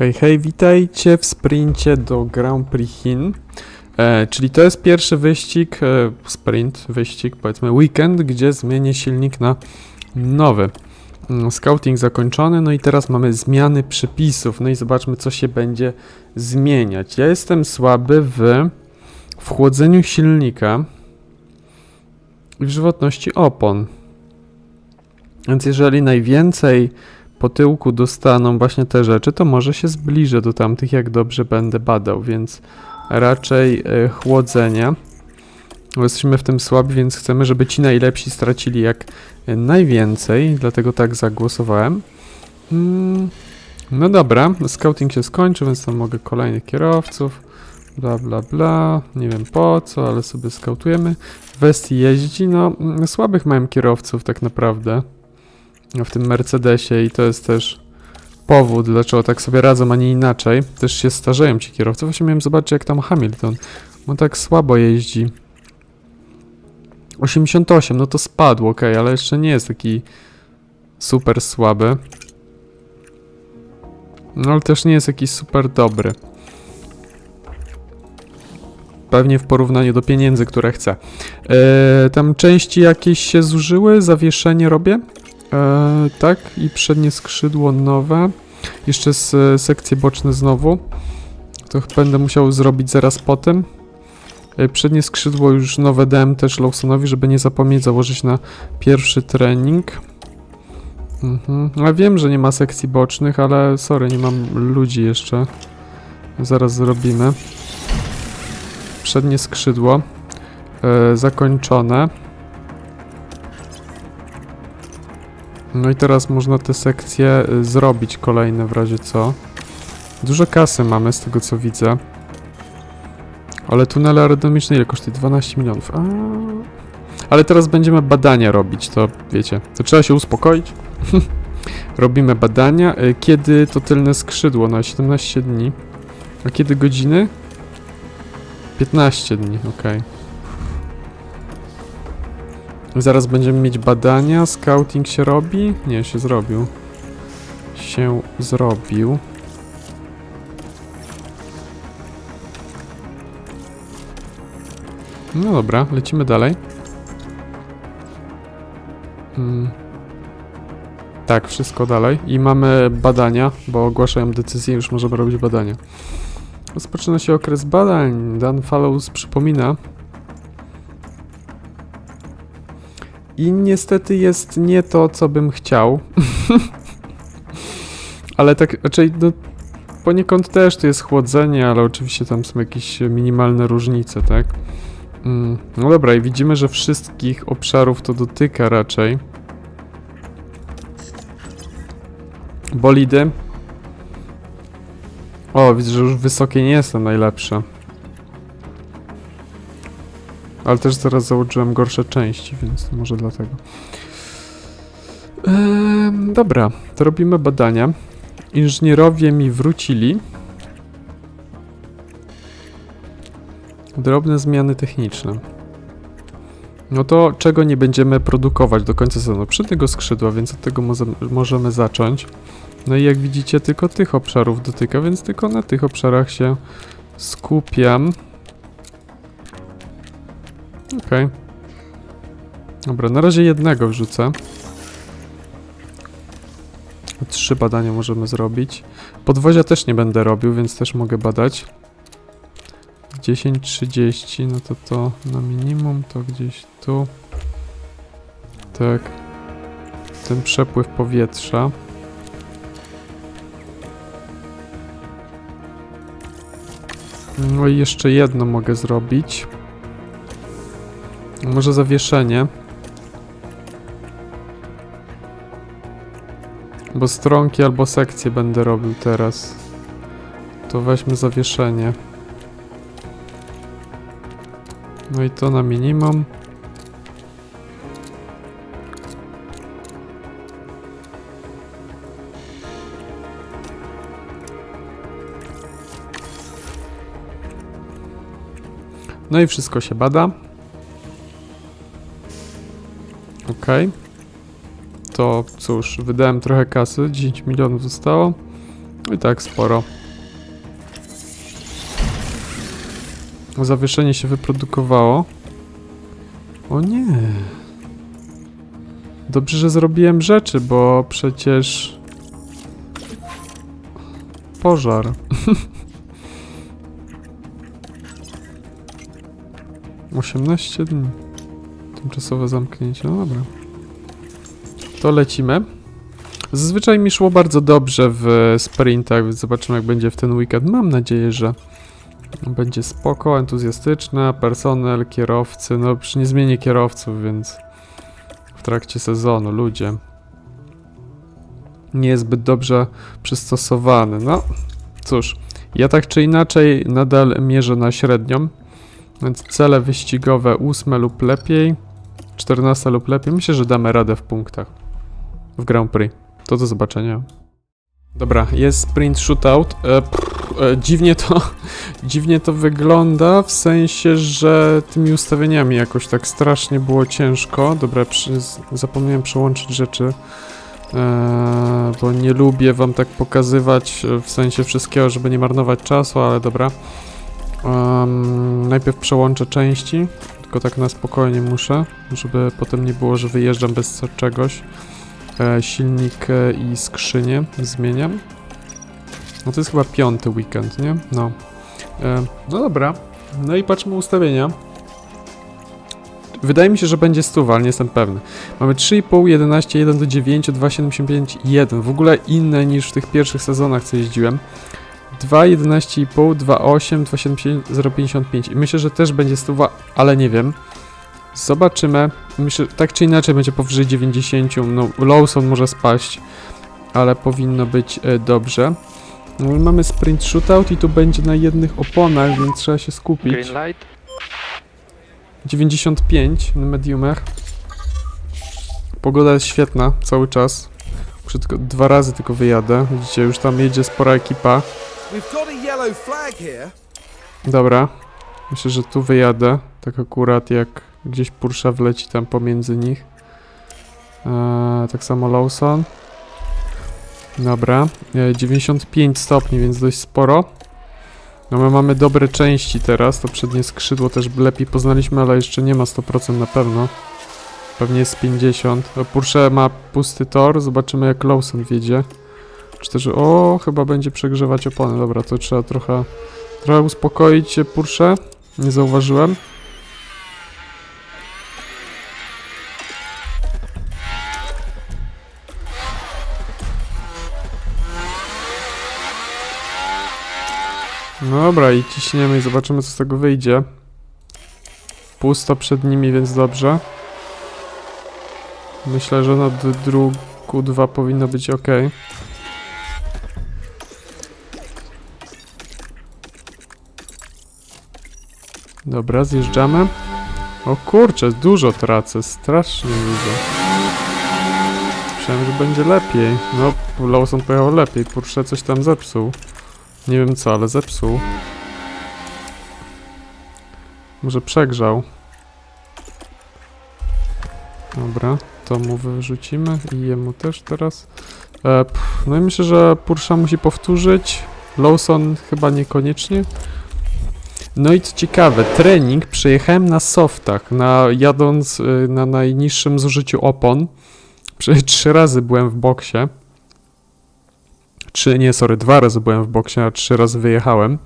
Hej, hej, witajcie w sprincie do Grand Prix Chin. E, czyli to jest pierwszy wyścig, e, sprint, wyścig, powiedzmy weekend, gdzie zmienię silnik na nowy. Mm, Scouting zakończony, no i teraz mamy zmiany przepisów. No i zobaczmy, co się będzie zmieniać. Ja jestem słaby w, chłodzeniu silnika i w żywotności opon. Więc jeżeli najwięcej po tyłku dostaną właśnie te rzeczy, to może się zbliżę do tamtych, jak dobrze będę badał, więc raczej e, chłodzenie. Bo Jesteśmy w tym słabi, więc chcemy, żeby ci najlepsi stracili jak najwięcej, dlatego tak zagłosowałem. Mm, no dobra, scouting się skończy, więc tam mogę kolejnych kierowców. Bla bla bla, nie wiem po co, ale sobie skautujemy. West jeździ, no słabych mają kierowców tak naprawdę w tym Mercedesie i to jest też powód, dlaczego tak sobie radzą, a nie inaczej. Też się starzeją ci kierowcy. Właśnie miałem zobaczyć, jak tam Hamilton. On tak słabo jeździ. 88, no to spadł, ok, ale jeszcze nie jest taki super słaby. No ale też nie jest jakiś super dobry. Pewnie w porównaniu do pieniędzy, które chce. Eee, tam części jakieś się zużyły, zawieszenie robię. E, tak, i przednie skrzydło nowe. Jeszcze z sekcje boczne znowu. To będę musiał zrobić zaraz potem. E, przednie skrzydło już nowe dałem też Lawsonowi, żeby nie zapomnieć założyć na pierwszy trening. Mhm. Wiem, że nie ma sekcji bocznych, ale sorry, nie mam ludzi jeszcze. Zaraz zrobimy. Przednie skrzydło e, zakończone. No i teraz można te sekcje y, zrobić kolejne w razie co. Dużo kasy mamy z tego co widzę. Ale tunele aerodynamiczne ile kosztuje? 12 milionów. A... Ale teraz będziemy badania robić, to wiecie, to trzeba się uspokoić. Robimy badania. Y, Kiedy to tylne skrzydło? Na 17 dni. A kiedy godziny? 15 dni, okej. Zaraz będziemy mieć badania. Scouting się robi? Nie, się zrobił. Się zrobił. No dobra, lecimy dalej. Mm. Tak, wszystko dalej. I mamy badania, bo ogłaszają decyzję, już możemy robić badania. Rozpoczyna się okres badań. Dan Fallows przypomina, I niestety jest nie to, co bym chciał. ale tak, raczej no, poniekąd też to jest chłodzenie, ale oczywiście tam są jakieś minimalne różnice, tak? Mm, no dobra, i widzimy, że wszystkich obszarów to dotyka raczej. Bolidy. O, widzę, że już wysokie nie są najlepsze. Ale też zaraz założyłem gorsze części, więc może dlatego. Ehm, dobra, to robimy badania. Inżynierowie mi wrócili. Drobne zmiany techniczne. No to czego nie będziemy produkować do końca sezonu? Przedniego skrzydła, więc od tego możemy zacząć. No i jak widzicie, tylko tych obszarów dotyka, więc tylko na tych obszarach się skupiam. Okej. Dobra, na razie jednego wrzucę. Trzy badania możemy zrobić. Podwozia też nie będę robił, więc też mogę badać. 10.30, no to to na minimum, to gdzieś tu. Tak. Ten przepływ powietrza. No i jeszcze jedno mogę zrobić. Może zawieszenie. Bo stronki albo sekcje będę robił teraz. To weźmy zawieszenie. No i to na minimum. No i wszystko się bada. Okej. To cóż, wydałem trochę kasy, 10 milionów zostało. I tak sporo. Zawieszenie się wyprodukowało. O nie. Dobrze, że zrobiłem rzeczy, bo przecież... Pożar. Osiemnaście dni. Tymczasowe zamknięcie, no dobra. To lecimy. Zazwyczaj mi szło bardzo dobrze w sprintach, więc zobaczymy jak będzie w ten weekend. Mam nadzieję, że będzie spoko, entuzjastyczne, personel, kierowcy, no przy nie zmienię kierowców, więc w trakcie sezonu, ludzie. Nie jest zbyt dobrze przystosowany, no cóż. Ja tak czy inaczej nadal mierzę na średnią, więc cele wyścigowe 8 lub lepiej, 14 lub lepiej, myślę, że damy radę w punktach w Grand Prix. To do zobaczenia. Dobra, jest sprint shootout. E, e, dziwnie to dziwnie to wygląda, w sensie, że tymi ustawieniami jakoś tak strasznie było ciężko. Dobra, przy, zapomniałem przełączyć rzeczy, e, bo nie lubię wam tak pokazywać e, w sensie wszystkiego, żeby nie marnować czasu, ale dobra. Najpierw przełączę części, tylko tak na spokojnie muszę, żeby potem nie było, że wyjeżdżam bez czegoś. E, silnik e, i skrzynię zmieniam. No to jest chyba piąty weekend, nie? No. E, no dobra. No i patrzmy ustawienia. Wydaje mi się, że będzie stuwa, ale nie jestem pewny. Mamy 3,5, 11, 1 do 9, 2,75, 1. W ogóle inne niż w tych pierwszych sezonach, co jeździłem. 2, 11,5, 2,8, 2,75, 0,55. I myślę, że też będzie stuwa, ale nie wiem. Zobaczymy. Myślę, tak czy inaczej będzie powyżej 90. No, Lawson może spaść, ale powinno być e, dobrze. No mamy sprint shootout i tu będzie na jednych oponach, więc trzeba się skupić. Green light. 95 na mediumach. Pogoda jest świetna cały czas. Muszę tylko dwa razy tylko wyjadę. Widzicie, już tam jedzie spora ekipa. Dobra. Myślę, że tu wyjadę. Tak akurat jak gdzieś Porsche wleci tam pomiędzy nich. Eee, tak samo Lawson. Dobra. E, 95 stopni, więc dość sporo. No my mamy dobre części teraz. To przednie skrzydło też lepiej poznaliśmy, ale jeszcze nie ma 100% na pewno. Pewnie jest 50. E, Porsche ma pusty tor. Zobaczymy jak Lawson wiedzie. Czy też... O, chyba będzie przegrzewać opony. Dobra, to trzeba trochę... Trochę uspokoić się, Porsche. Nie zauważyłem. No dobra, i ciśniemy i zobaczymy, co z tego wyjdzie. Pusto przed nimi, więc dobrze. Myślę, że na d- drugu 2 powinno być ok. Dobra, zjeżdżamy. O kurczę, dużo tracę, strasznie dużo. Myślałem, że będzie lepiej. No, Lawson pojechał lepiej, Porsche coś tam zepsuł. Nie wiem co, ale zepsuł. Może przegrzał. Dobra, to mu wyrzucimy i jemu też teraz. E, no i myślę, że Porsche musi powtórzyć. Lawson chyba niekoniecznie. No i co ciekawe, trening przejechałem na softach, na, jadąc y, na najniższym zużyciu opon. Trzy razy byłem w boksie. Trzy, nie, sorry, dwa razy byłem w boksie, a trzy razy wyjechałem.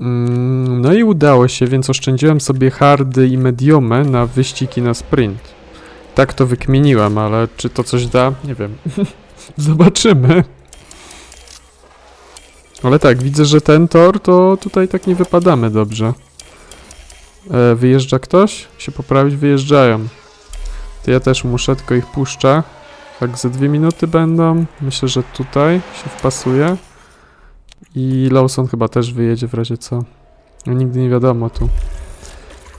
Mm, No i udało się, więc oszczędziłem sobie hardy i mediumy na wyścigi na sprint. Tak to wykminiłem, ale czy to coś da? Nie wiem. Zobaczymy. Ale tak, widzę, że ten tor to tutaj tak nie wypadamy dobrze. E, wyjeżdża ktoś? Się poprawić? Wyjeżdżają. To ja też muszę, tylko ich puszczę. Tak ze dwie minuty będą. Myślę, że tutaj się wpasuje. I Lawson chyba też wyjedzie w razie co. No, nigdy nie wiadomo tu.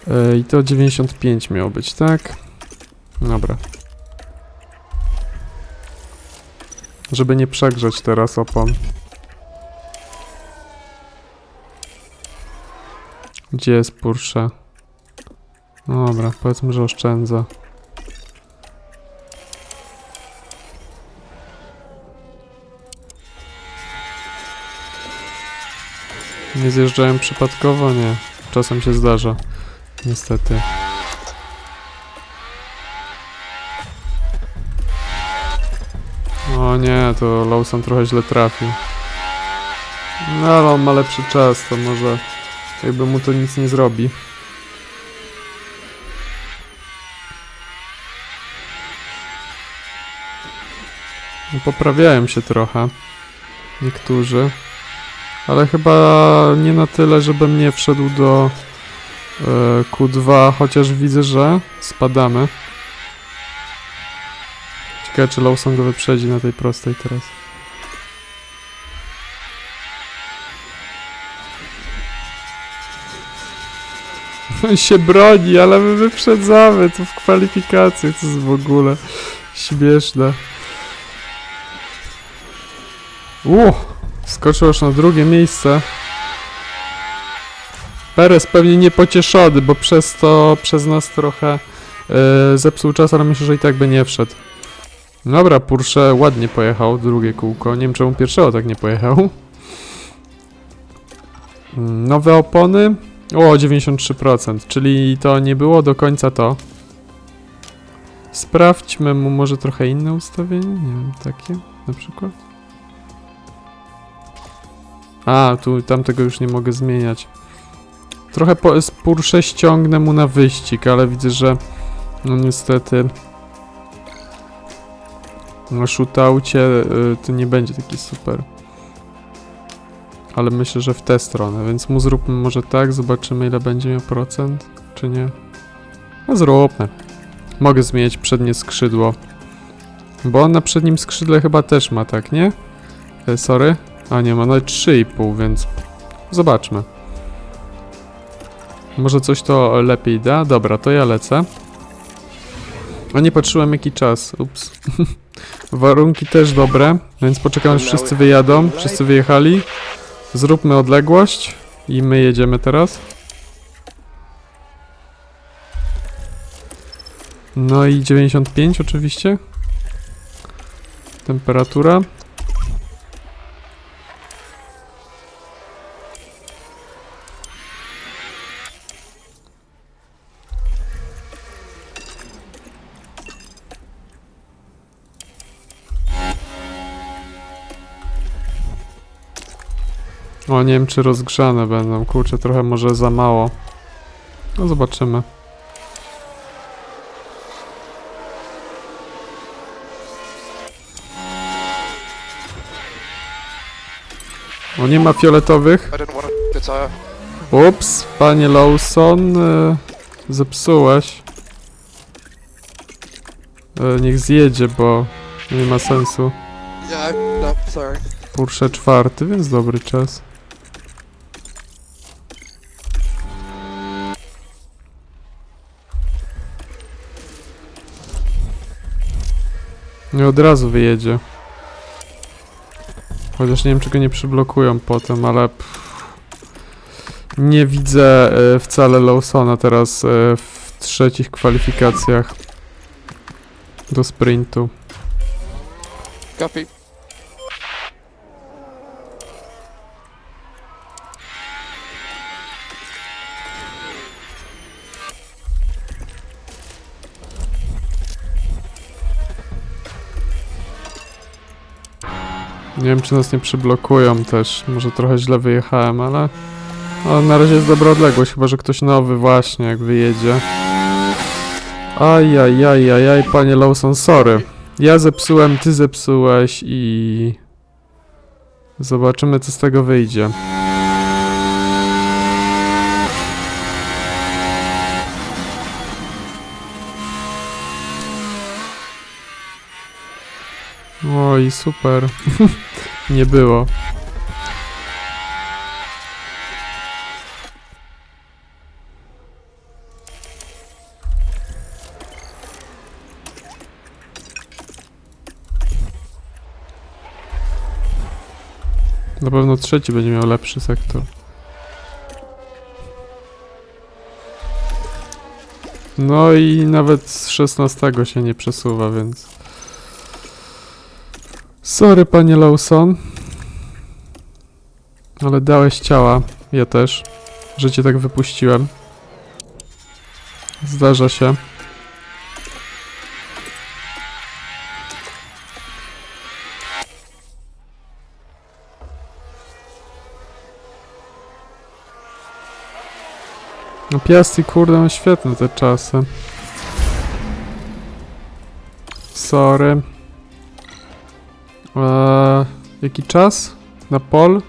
E, I to 95 miało być, tak? Dobra. Żeby nie przegrzać teraz opon. Gdzie jest Porsche? No Dobra, powiedzmy, że oszczędza. Nie zjeżdżają przypadkowo? Nie. Czasem się zdarza. Niestety. O nie, to Lawson trochę źle trafił. No ale on ma lepszy czas, to może jakby mu to nic nie zrobi. No, Poprawiają się trochę. Niektórzy. Ale chyba nie na tyle, żebym nie wszedł do e, Q2, chociaż widzę, że spadamy. Ciekawe, czy Lawson go wyprzedzi na tej prostej teraz. On się broni, ale my wyprzedzamy tu w kwalifikacjach, co jest w ogóle śmieszne. Uuu, skoczył aż na drugie miejsce. Perez pewnie niepocieszony, bo przez to, przez nas trochę e, zepsuł czas, ale myślę, że i tak by nie wszedł. Dobra, Porsche ładnie pojechał drugie kółko. Nie wiem czemu pierwszego tak nie pojechał. Mm, Nowe opony. O, 93%, czyli to nie było do końca to. Sprawdźmy mu może trochę inne ustawienie. Nie wiem, takie na przykład. A, tu tamtego już nie mogę zmieniać. Trochę po, z Porsche ściągnę mu na wyścig, ale widzę, że no niestety na shootaucie y, to nie będzie taki super. Ale myślę, że w tę stronę, więc mu zróbmy może tak, zobaczymy ile będzie miał procent, czy nie. No zróbmy. Mogę zmienić przednie skrzydło. Bo on na przednim skrzydle chyba też ma, tak, nie? E, sorry. A nie, ma nawet 3,5, więc zobaczmy. Może coś to lepiej da? Dobra, to ja lecę. A nie patrzyłem jaki czas, ups. Warunki też dobre, więc poczekamy aż wszyscy wyjadą. Wszyscy wyjechali. Zróbmy odległość i my jedziemy teraz. No i 95 oczywiście. Temperatura. O, nie wiem czy rozgrzane będą. Kurczę, trochę może za mało. No zobaczymy. O, nie ma fioletowych. Ups, panie Lawson, y, zepsułeś. Y, niech zjedzie, bo nie ma sensu. I no. Porsche czwarty, więc dobry czas. I od razu wyjedzie. Chociaż nie wiem, czego nie przyblokują potem, ale... Nie widzę e, wcale Lawsona teraz e, w trzecich kwalifikacjach do sprintu. Copy. Nie wiem, czy nas nie przyblokują też. Może trochę źle wyjechałem, ale... na razie jest dobra odległość, chyba że ktoś nowy właśnie, jak wyjedzie. Ajajajajaj, panie Lawson, sorry. Ja zepsułem, ty zepsułeś i... Zobaczymy, co z tego wyjdzie. Oj, super. Nie było. Na pewno trzeci będzie miał lepszy sektor. No i nawet z 16 się nie przesuwa, więc... Sorry, panie Lawson. Ale dałeś ciała. ja też, że cię tak wypuściłem. Zdarza się. No Piasti, kurde, ma świetne te czasy. Sorry. Eee, jaki czas? Na pol?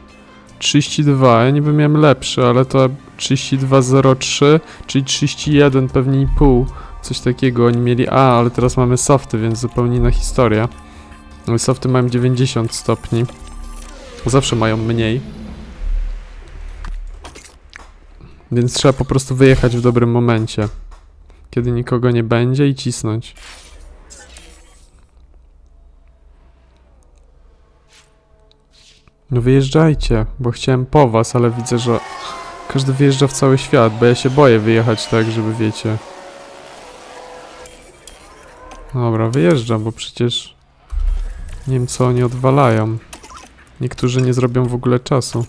32. Ja niby miałem lepszy, ale to 32.03, czyli 31 pewnie i pół. Coś takiego oni mieli. A, ale teraz mamy softy, więc zupełnie inna historia. No softy mają 90 stopni. Zawsze mają mniej. Więc trzeba po prostu wyjechać w dobrym momencie. Kiedy nikogo nie będzie i cisnąć. No wyjeżdżajcie, bo chciałem po was, ale widzę, że każdy wyjeżdża w cały świat, bo ja się boję wyjechać tak, żeby wiecie. Dobra, wyjeżdżam, bo przecież nie wiem co oni odwalają. Niektórzy nie zrobią w ogóle czasu.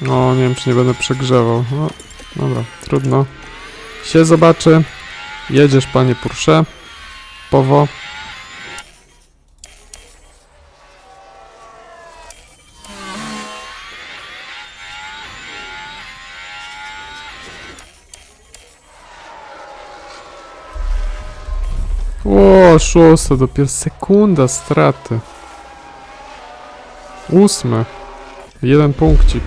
No, nie wiem, czy nie będę przegrzewał. No, dobra, trudno. Się zobaczy. Jedziesz, panie Porsche. Powo. O, szóste, dopiero sekunda straty. Ósme. Jeden punkcik.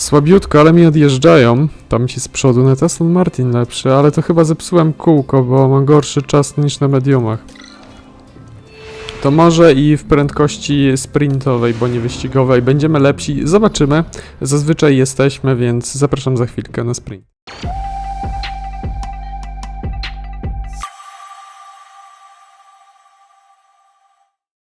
Słabiutko, ale mi odjeżdżają. Tam ci z przodu na Aston Martin lepszy, ale to chyba zepsułem kółko, bo mam gorszy czas niż na mediumach. To może i w prędkości sprintowej, bo nie wyścigowej będziemy lepsi. Zobaczymy. Zazwyczaj jesteśmy, więc zapraszam za chwilkę na sprint.